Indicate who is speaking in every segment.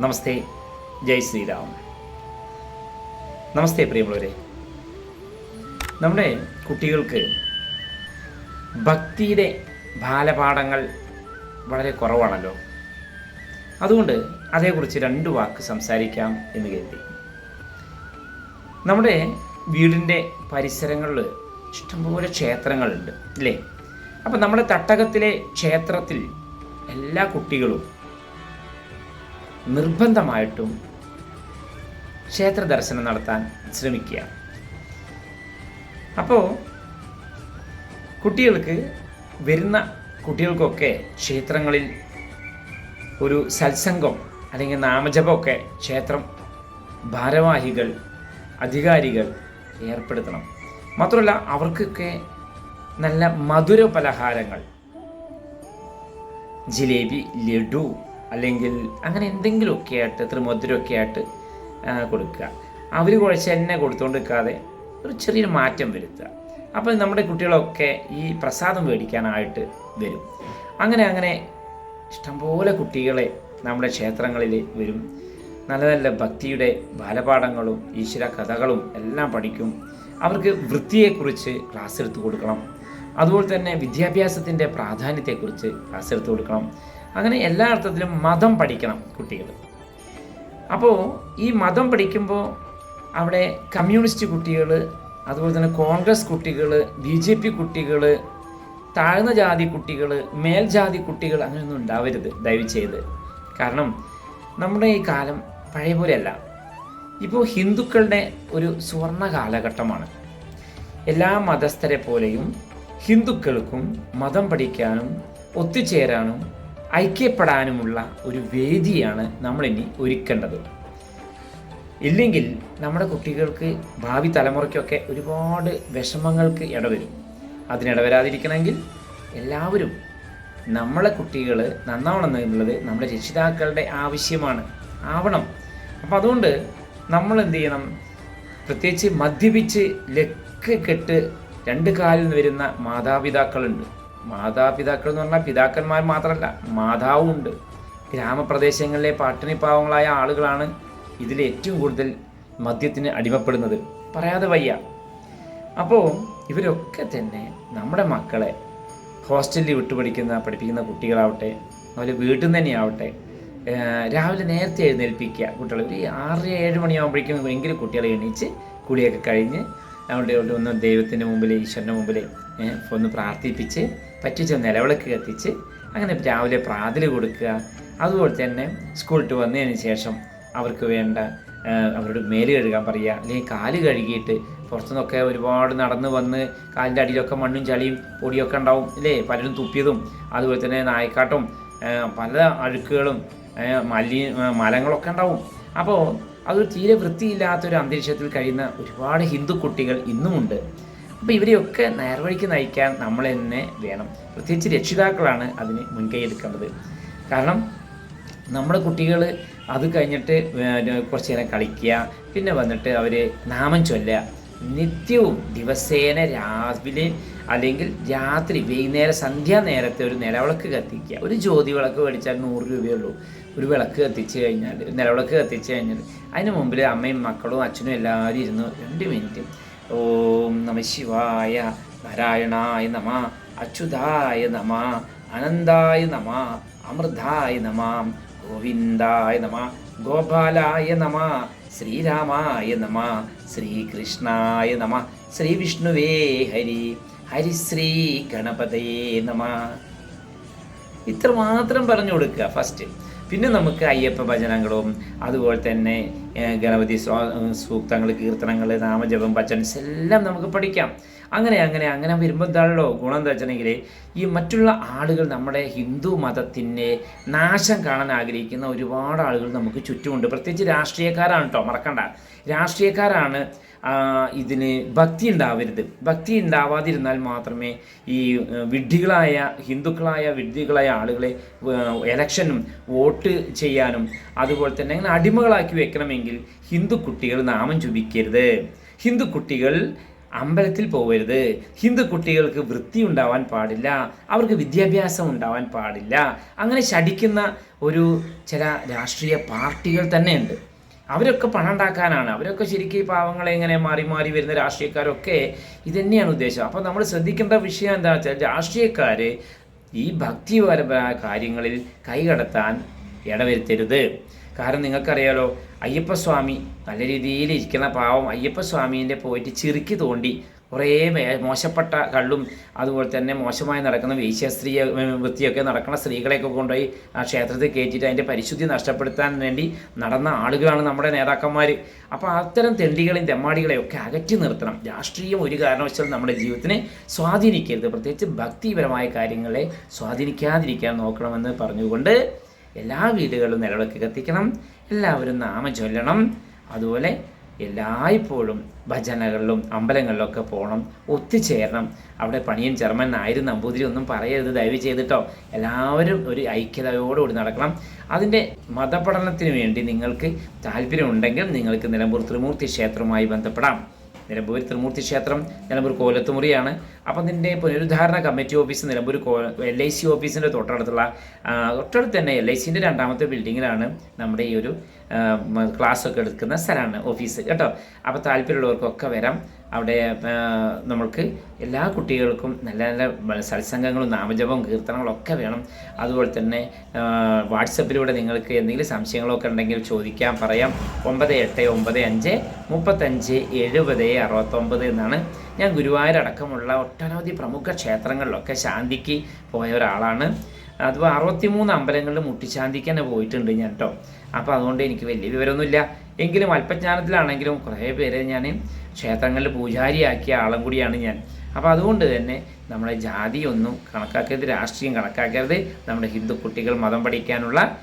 Speaker 1: നമസ്തേ ജയ് ശ്രീരാം. നമസ്തേ പ്രിയമുള്ളവരെ. നമ്മുടെ കുട്ടികൾക്ക് ഭക്തിയുടെ ബാലപാഠങ്ങൾ വളരെ കുറവാണല്ലോ. അതുകൊണ്ട് അതേക്കുറിച്ച് രണ്ട് വാക്ക് സംസാരിക്കാം എന്ന് കരുതി. നമ്മുടെ വീടിന്റെ പരിസരങ്ങളിൽ ഇഷ്ടംപോലെ ക്ഷേത്രങ്ങളുണ്ട് അല്ലേ? അപ്പം നമ്മുടെ തട്ടകത്തിലെ ക്ഷേത്രത്തിൽ എല്ലാ കുട്ടികളും നിർബന്ധമായിട്ടും ക്ഷേത്ര ദർശനം നടത്താൻ ശ്രമിക്കുക. അപ്പോൾ കുട്ടികൾക്ക് വരുന്ന കുട്ടികൾക്കൊക്കെ ക്ഷേത്രങ്ങളിൽ ഒരു സത്സംഗം അല്ലെങ്കിൽ നാമജപമൊക്കെ ക്ഷേത്രം ഭാരവാഹികൾ അധികാരികൾ ഏർപ്പെടുത്തണം. മാത്രമല്ല അവർക്കൊക്കെ നല്ല മധുര പലഹാരങ്ങൾ ജിലേബി ലഡു അല്ലെങ്കിൽ അങ്ങനെ എന്തെങ്കിലുമൊക്കെ ആയിട്ട് ത്രിമധുരമൊക്കെ ആയിട്ട് കൊടുക്കുക. അവർ കുഴച്ച് എന്നെ കൊടുത്തുകൊണ്ട് നിൽക്കാതെ ഒരു ചെറിയൊരു മാറ്റം വരുത്തുക. അപ്പോൾ നമ്മുടെ കുട്ടികളൊക്കെ ഈ പ്രസാദം മേടിക്കാനായിട്ട് വരും. അങ്ങനെ അങ്ങനെ ഇഷ്ടംപോലെ കുട്ടികളെ നമ്മുടെ ക്ഷേത്രങ്ങളിൽ വരും. നല്ല നല്ല ഭക്തിയുടെ ബാലപാഠങ്ങളും ഈശ്വര കഥകളും എല്ലാം പഠിക്കും. അവർക്ക് വൃത്തിയെക്കുറിച്ച് ക്ലാസ് എടുത്തു കൊടുക്കണം. അതുപോലെ തന്നെ വിദ്യാഭ്യാസത്തിന്റെ പ്രാധാന്യത്തെക്കുറിച്ച് ക്ലാസ് എടുത്തു കൊടുക്കണം. അങ്ങനെ എല്ലാ അർത്ഥത്തിലും മതം പഠിക്കണം കുട്ടികൾ. അപ്പോൾ ഈ മതം പഠിക്കുമ്പോൾ അവിടെ കമ്മ്യൂണിസ്റ്റ് കുട്ടികൾ അതുപോലെ തന്നെ കോൺഗ്രസ് കുട്ടികൾ ബി ജെ പി കുട്ടികൾ താഴ്ന്ന ജാതി കുട്ടികൾ മേൽജാതി കുട്ടികൾ അങ്ങനെയൊന്നും ഉണ്ടാവരുത് ദയവ് ചെയ്ത് കാരണം നമ്മുടെ ഈ കാലം പഴയ പോലെയല്ല. ഇപ്പോൾ ഹിന്ദുക്കളുടെ ഒരു സുവർണ കാലഘട്ടമാണ്. എല്ലാ മതസ്ഥരെ പോലെയും ഹിന്ദുക്കൾക്കും മതം പഠിക്കാനും ഒത്തുചേരാനും ഐക്യപ്പെടാനുമുള്ള ഒരു വേദിയാണ് നമ്മളിനി ഒരുക്കേണ്ടത്. ഇല്ലെങ്കിൽ നമ്മുടെ കുട്ടികൾക്ക് ഭാവി തലമുറയ്ക്കൊക്കെ ഒരുപാട് വിഷമങ്ങൾക്ക് ഇടവരും. അതിനിടവരാതിരിക്കണമെങ്കിൽ എല്ലാവരും നമ്മളെ കുട്ടികൾ നന്നാവണം എന്നുള്ളത് നമ്മുടെ രക്ഷിതാക്കളുടെ ആവശ്യമാണ് ആവണം. അപ്പം അതുകൊണ്ട് നമ്മൾ എന്ത് ചെയ്യണം? പ്രത്യേകിച്ച് മദ്യപിച്ച് ലക്ക് കെട്ട് രണ്ട് കാലിൽ നിന്ന് വരുന്ന മാതാപിതാക്കളുണ്ട്. മാതാപിതാക്കൾ എന്ന് പറഞ്ഞാൽ പിതാക്കന്മാർ മാത്രമല്ല മാതാവും ഉണ്ട്. ഗ്രാമപ്രദേശങ്ങളിലെ പട്ടിണിപ്പാവങ്ങളായ ആളുകളാണ് ഇതിൽ ഏറ്റവും കൂടുതൽ മദ്യത്തിന് അടിമപ്പെടുന്നത്. പറയാതെ വയ്യ. അപ്പോൾ ഇവരൊക്കെ തന്നെ നമ്മുടെ മക്കളെ ഹോസ്റ്റലിൽ വിട്ടുപഠിക്കുന്ന പഠിപ്പിക്കുന്ന കുട്ടികളാവട്ടെ അതുപോലെ വീട്ടിൽ നിന്ന് തന്നെയാവട്ടെ രാവിലെ നേരത്തെ എഴുന്നേൽപ്പിക്കുക. കുട്ടികൾ ഒരു ആറ് ഏഴ് മണിയാകുമ്പോഴേക്കും എങ്കിലും കുട്ടികളെ എണീച്ച് കുളിയൊക്കെ കഴിഞ്ഞ് അവിടെ ഒന്ന് ദൈവത്തിന്റെ മുമ്പിൽ ഈശ്വരന്റെ മുമ്പിൽ ഒന്ന് പ്രാർത്ഥിപ്പിച്ച് പറ്റിച്ച നിലവിളക്ക് കത്തിച്ച് അങ്ങനെ രാവിലെ പ്രാതിൽ കൊടുക്കുക. അതുപോലെ തന്നെ സ്കൂളിട്ട് വന്നതിന് ശേഷം അവർക്ക് വേണ്ട അവരോട് മേൽ കഴുകാൻ പറയുക. അല്ലെങ്കിൽ കാൽ കഴുകിയിട്ട് പുറത്തുനിന്നൊക്കെ ഒരുപാട് നടന്ന് വന്ന് കാലിന്റെ അടിയിലൊക്കെ മണ്ണും ചളിയും പൊടിയൊക്കെ ഉണ്ടാവും അല്ലേ? പലരും തുപ്പിയതും അതുപോലെ തന്നെ നായക്കാട്ടും പല അഴുക്കുകളും മലി മലങ്ങളൊക്കെ ഉണ്ടാവും. അപ്പോൾ അതൊരു തീരെ വൃത്തിയില്ലാത്തൊരു അന്തരീക്ഷത്തിൽ കഴിയുന്ന ഒരുപാട് ഹിന്ദു കുട്ടികൾ ഇന്നുമുണ്ട്. അപ്പോൾ ഇവരെയൊക്കെ നേർവഴിക്ക് നയിക്കാൻ നമ്മൾ തന്നെ വേണം. പ്രത്യേകിച്ച് രക്ഷിതാക്കളാണ് അതിന് മുൻകൈ എടുക്കേണ്ടത്. കാരണം നമ്മുടെ കുട്ടികൾ അത് കഴിഞ്ഞിട്ട് കുറച്ച് നേരം കളിക്കുക പിന്നെ വന്നിട്ട് അവർ നാമം ചൊല്ലുക നിത്യവും ദിവസേന രാവിലെ അല്ലെങ്കിൽ രാത്രി വൈകുന്നേരം സന്ധ്യാനേരത്തെ ഒരു നിലവിളക്ക് കത്തിക്കുക. ഒരു ജ്യോതി വിളക്ക് മേടിച്ചാൽ നൂറ് രൂപയുള്ളൂ. ഒരു വിളക്ക് കത്തിച്ച് കഴിഞ്ഞാൽ നിലവിളക്ക് കത്തിച്ച് കഴിഞ്ഞാൽ അതിന് മുമ്പിൽ അമ്മയും മക്കളും അച്ഛനും എല്ലാവരും ഇരുന്ന് രണ്ട് മിനിറ്റ് ഓം നമ ശിവായ നാരായണായ നമ അച്യുതായ നമ അനന്തായ നമ അമൃതായ നമ ഗോവിന്ദായ നമ ഗോപാലായ നമ ശ്രീരാമായ നമ ശ്രീകൃഷ്ണായ നമ ശ്രീ വിഷ്ണുവേ ഹരി ഹരിശ്രീ ഗണപതയേ നമ. ഇത്രമാത്രം പറഞ്ഞു കൊടുക്കുക. ഫസ്റ്റ് പിന്നെ നമുക്ക് അയ്യപ്പ ഭജനങ്ങളും അതുപോലെ തന്നെ ഗണപതി സൂക്തങ്ങൾ കീർത്തനങ്ങൾ നാമജപം ഭജൻസ് എല്ലാം നമുക്ക് പഠിക്കാം. അങ്ങനെ അങ്ങനെ അങ്ങനെ വരുമ്പോൾ എന്താണല്ലോ ഗുണം എന്താ വെച്ചിട്ടുണ്ടെങ്കിൽ ഈ മറ്റുള്ള ആളുകൾ നമ്മുടെ ഹിന്ദു മതത്തിന്റെ നാശം കാണാൻ ആഗ്രഹിക്കുന്ന ഒരുപാട് ആളുകൾ നമുക്ക് ചുറ്റുമുണ്ട്. പ്രത്യേകിച്ച് രാഷ്ട്രീയക്കാരാണ് കേട്ടോ മറക്കണ്ട. രാഷ്ട്രീയക്കാരാണ് ഇതിന് ഭക്തി ഉണ്ടാവരുത്. ഭക്തി ഉണ്ടാവാതിരുന്നാൽ മാത്രമേ ഈ വിഡ്ഢികളായ ഹിന്ദുക്കളായ വിഡ്ഢികളായ ആളുകളെ എലക്ഷനും വോട്ട് ചെയ്യാനും അതുപോലെ തന്നെ അങ്ങനെ അടിമകളാക്കി വെക്കണമെങ്കിൽ ഹിന്ദു കുട്ടികൾ നാമം ചുപിക്കരുത് ഹിന്ദു കുട്ടികൾ അമ്പലത്തിൽ പോകരുത് ഹിന്ദു കുട്ടികൾക്ക് വൃത്തി ഉണ്ടാവാൻ പാടില്ല. അവർക്ക് വിദ്യാഭ്യാസം ഉണ്ടാവാൻ പാടില്ല. അങ്ങനെ ശടിക്കുന്ന ഒരു ചില രാഷ്ട്രീയ പാർട്ടികൾ തന്നെയുണ്ട്. അവരൊക്കെ പണം ഉണ്ടാക്കാനാണ്. അവരൊക്കെ ശരിക്കും ഈ പാവങ്ങളെ ഇങ്ങനെ മാറി മാറി വരുന്ന രാഷ്ട്രീയക്കാരൊക്കെ ഇതന്നെയാണ് ഉദ്ദേശം. അപ്പോൾ നമ്മൾ ശ്രദ്ധിക്കേണ്ട വിഷയം എന്താണെന്ന് വെച്ചാൽ രാഷ്ട്രീയക്കാർ ഈ ഭക്തിപരമായ കാര്യങ്ങളിൽ കൈകടത്താൻ ഇടവരുത്തരുത്. കാരണം നിങ്ങൾക്കറിയാലോ അയ്യപ്പസ്വാമി നല്ല രീതിയിൽ ഇരിക്കുന്ന പാവം അയ്യപ്പസ്വാമീന്റെ പോയിട്ട് ചിറുക്കി തോണ്ടി കുറേ മോശപ്പെട്ട കള്ളും അതുപോലെ തന്നെ മോശമായി നടക്കുന്ന വേശ്യാസ്ത്രീ വൃത്തിയൊക്കെ നടക്കുന്ന സ്ത്രീകളെയൊക്കെ കൊണ്ടുപോയി ആ ക്ഷേത്രത്തിൽ കയറ്റിയിട്ട് അതിന്റെ പരിശുദ്ധി നഷ്ടപ്പെടുത്താൻ വേണ്ടി നടന്ന ആളുകളാണ് നമ്മുടെ നേതാക്കന്മാർ അപ്പോൾ അത്തരം തെണ്ടികളെയും തെമ്മാടികളെയും ഒക്കെ അകറ്റി നിർത്തണം. രാഷ്ട്രീയം ഒരു കാരണവശാലും നമ്മുടെ ജീവിതത്തിനെ സ്വാധീനിക്കരുത്. പ്രത്യേകിച്ച് ഭക്തിപരമായ കാര്യങ്ങളെ സ്വാധീനിക്കാതിരിക്കാൻ നോക്കണമെന്ന് പറഞ്ഞുകൊണ്ട് എല്ലാ വീടുകളിലും നിലവിളക്ക് കത്തിക്കണം എല്ലാവരും നാമം ചൊല്ലണം. അതുപോലെ എല്ലായ്പ്പോഴും ഭജനകളിലും അമ്പലങ്ങളിലൊക്കെ പോകണം ഒത്തുചേരണം. അവിടെ പണിയൻ ചെയർമാൻ നായരും നമ്പൂതിരി ഒന്നും പറയരുത് ദയവ് ചെയ്തിട്ടോ. എല്ലാവരും ഒരു ഐക്യതയോടുകൂടി നടക്കണം. അതിന്റെ മതപഠനത്തിന് വേണ്ടി നിങ്ങൾക്ക് താല്പര്യമുണ്ടെങ്കിൽ നിങ്ങൾക്ക് നിലമ്പൂർ ത്രിമൂർത്തി ക്ഷേത്രവുമായി ബന്ധപ്പെടാം. നിലമ്പൂർ ത്രിമൂർത്തി ക്ഷേത്രം നിലമ്പൂർ കോലത്തുമുറിയാണ്. അപ്പം അതിന്റെ പുനരുദ്ധാരണ കമ്മിറ്റി ഓഫീസ് നിലമ്പൂർ കോ എൽ ഐ സി ഓഫീസിന്റെ തൊട്ടടുത്തുള്ള തൊട്ടടുത്ത് തന്നെ എൽ ഐ സിന്റെ രണ്ടാമത്തെ ബിൽഡിങ്ങിലാണ് നമ്മുടെ ഈ ഒരു ക്ലാസ്സൊക്കെ എടുക്കുന്ന സ്ഥലമാണ് ഓഫീസ്. കേട്ടോ? അപ്പോൾ താല്പര്യമുള്ളവർക്കൊക്കെ വരാം. അവിടെ നമ്മൾക്ക് എല്ലാ കുട്ടികൾക്കും നല്ല നല്ല സത്സംഗങ്ങളും നാമജപവും കീർത്തനങ്ങളും ഒക്കെ വേണം. അതുപോലെ തന്നെ വാട്സപ്പിലൂടെ നിങ്ങൾക്ക് എന്തെങ്കിലും സംശയങ്ങളൊക്കെ ഉണ്ടെങ്കിൽ ചോദിക്കാം പറയാം. ഒമ്പത് എട്ട് ഒമ്പത് അഞ്ച് മുപ്പത്തഞ്ച് എഴുപത് അറുപത്തൊമ്പത് എന്നാണ്. ഞാൻ ഗുരുവായൂർ അടക്കമുള്ള ഒട്ടനവധി പ്രമുഖ ക്ഷേത്രങ്ങളിലൊക്കെ ശാന്തിക്ക് പോയ ഒരാളാണ്. അതുപോലെ അറുപത്തിമൂന്ന് അമ്പലങ്ങളിൽ മുട്ടിശാന്തിക്ക് തന്നെ പോയിട്ടുണ്ട് ഞാൻ കേട്ടോ അപ്പോൾ അതുകൊണ്ട് എനിക്ക് വലിയ വിവരമൊന്നുമില്ല. എങ്കിലും അല്പജ്ഞാനത്തിലാണെങ്കിലും കുറേ പേരെ ഞാൻ ക്ഷേത്രങ്ങളിൽ പൂജാരിയാക്കിയ ആളും കൂടിയാണ് ഞാൻ. അപ്പോൾ അതുകൊണ്ട് തന്നെ നമ്മുടെ ജാതിയൊന്നും കണക്കാക്കരുത് രാഷ്ട്രീയം കണക്കാക്കരുത്. നമ്മുടെ ഹിന്ദു കുട്ടികൾ മതം പഠിക്കാനുള്ള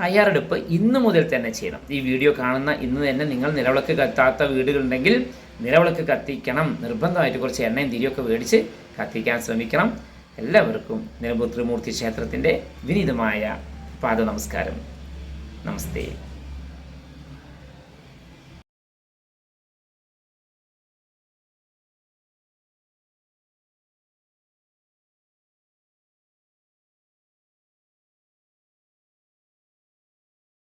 Speaker 1: തയ്യാറെടുപ്പ് ഇന്ന് മുതൽ തന്നെ ചെയ്യണം. ഈ വീഡിയോ കാണുന്ന ഇന്ന് തന്നെ നിങ്ങൾ നിലവിളക്ക് കത്താത്ത വീടുകളുണ്ടെങ്കിൽ നിലവിളക്ക് കത്തിക്കണം. നിർബന്ധമായിട്ട് കുറച്ച് എണ്ണയും തിരിയൊക്കെ മേടിച്ച് കത്തിക്കാൻ ശ്രമിക്കണം. എല്ലാവർക്കും നിലമ്പൂർ ക്ഷേത്രത്തിന്റെ വിനീതമായ പാദ നമസ്കാരം നമസ്തേ.